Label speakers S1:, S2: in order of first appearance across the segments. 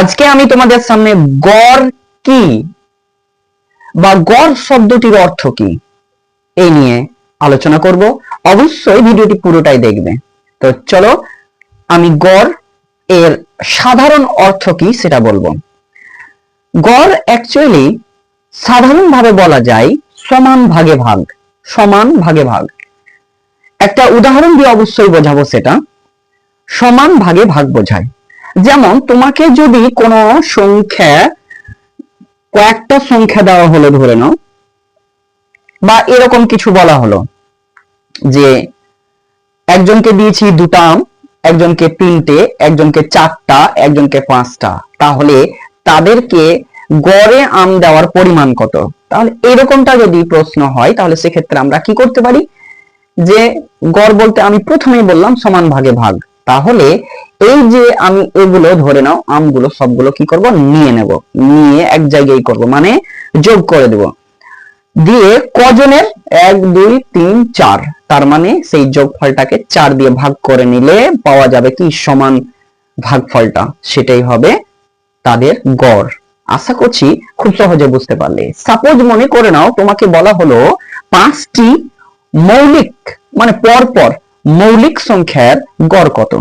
S1: আজকে আমি তোমাদের সামনে গড় কি? বা গড় শব্দটির অর্থ কি? এই নিয়ে আলোচনা করব। অবশ্যই ভিডিওটি পুরোটাই দেখবে। তো চলো, আমি গড় এর সাধারণ অর্থ কি সেটা বলব। গড় অ্যাকচুয়ালি সাধারণভাবে বলা যায় সমান ভাগে ভাগ, সমান ভাগে ভাগ। একটা উদাহরণ দিয়ে অবশ্যই বোঝাবো সেটা। সমান ভাগে ভাগ বোঝায়। যেমন তোমাকে যদি কোনো সংখ্যা, কয়েকটা সংখ্যা দেওয়া হলো ধরে নাও, বা এরকম কিছু বলা হলো যে একজনকে দিয়েছি দুটা আম একজনকে তিনটে, একজনকে চারটা, একজনকে পাঁচটা, তাহলে তাদেরকে গড়ে আম দেওয়ার পরিমাণ কত? তাহলে এরকমটা যদি প্রশ্ন হয়, তাহলে সেক্ষেত্রে আমরা কি করতে পারি? যে গড় বলতে আমি প্রথমেই বললাম সমান ভাগে ভাগ। তাহলে এই যে আমি এগুলো ধরে নাও, আমগুলো সবগুলো কি করব? নিয়ে নেব। নিয়ে এক জায়গায় করব মানে যোগ করে দেব। দিয়ে কজনের? এক, দুই, তিন, চার। তার মানে সেই যোগফলটাকে চার দিয়ে ভাগ করে নিলে পাওয়া যাবে কি? সমান ভাগফলটা। সেটাই হবে তাদের গড়। আশা করছি খুব সহজে বুঝতে পারলে। সাপোজ মনে করে নাও, তোমাকে বলা হলো পাঁচটি মৌলিক মানে পরপর মৌলিক সংখ্যার গড় কত?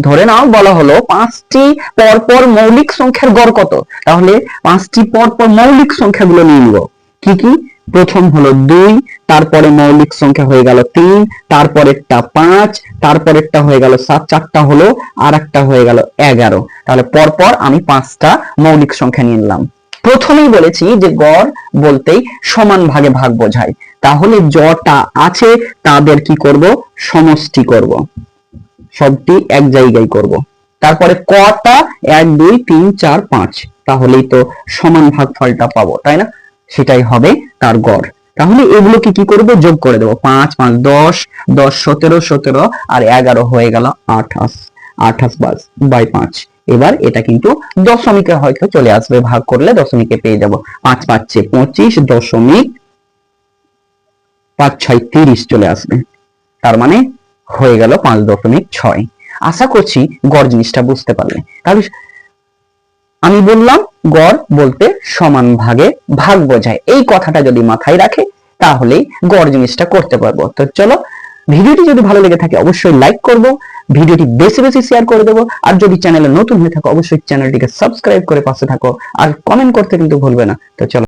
S1: ধরে নাও, বলা হলো পাঁচটি পরপর মৌলিক সংখ্যার গড় কত? তাহলে পাঁচটি পরপর মৌলিক সংখ্যাগুলো নিয়ে নিব। কি কি? প্রথম হলো দুই, তারপরে মৌলিক সংখ্যা হয়ে গেল তিন, তারপরেরটা পাঁচ, তারপরেরটা হয়ে গেল সাত, চারটা হলো আর একটা হয়ে গেল এগারো। তাহলে পরপর আমি পাঁচটা মৌলিক সংখ্যা নিয়ে নিলাম। প্রথমেই বলেছি যে গড় বলতেই সমান ভাগে ভাগ বোঝায়। তাহলে যটা আছে, তাদের কি করব? সমষ্টি করব। সবটি এক জায়গায় করব। তারপরে কটা? এক, দুই, তিন, চার, পাঁচ। তাহলেই তো সমান ভাগফলটা পাবো, তাই না? সেটাই হবে তার গড়। তাহলে এগুলোকে কি করব? যোগ করে দেবো। পাঁচ পাঁচ, দশ দশ, সতেরো সতেরো, আর এগারো হয়ে গেল আঠাশ। আঠাশ বাস বাই পাঁচ। এবার এটা কিন্তু দশমিকে হয়তো চলে আসবে, ভাগ করলে দশমিকে পেয়ে যাব। পাঁচ পাঁচে পঁচিশ দশমিক পাঁচ ছয় তিরিশ চলে আসবে। তার মানে হয়ে গেল পাঁচ দশমিক ছয়। আশা করছি গড় জিনিসটা বুঝতে পারলে। তাহলে আমি বললাম গড় বলতে সমান ভাগে ভাগ বোঝায়। এই কথাটা যদি মাথায় রাখে, তাহলেই গড় জিনিসটা করতে পারব। তো চলো ভিডিওটি যদি ভালো লেগে থাকে, অবশ্যই লাইক করব, ভিডিওটি বেশি বেশি শেয়ার করে দেবো, আর যদি চ্যানেলে নতুন হয়ে থাকো, অবশ্যই চ্যানেলটিকে সাবস্ক্রাইব করে পাশে থাকো, আর কমেন্ট করতে কিন্তু ভুলবে না। তো চলো।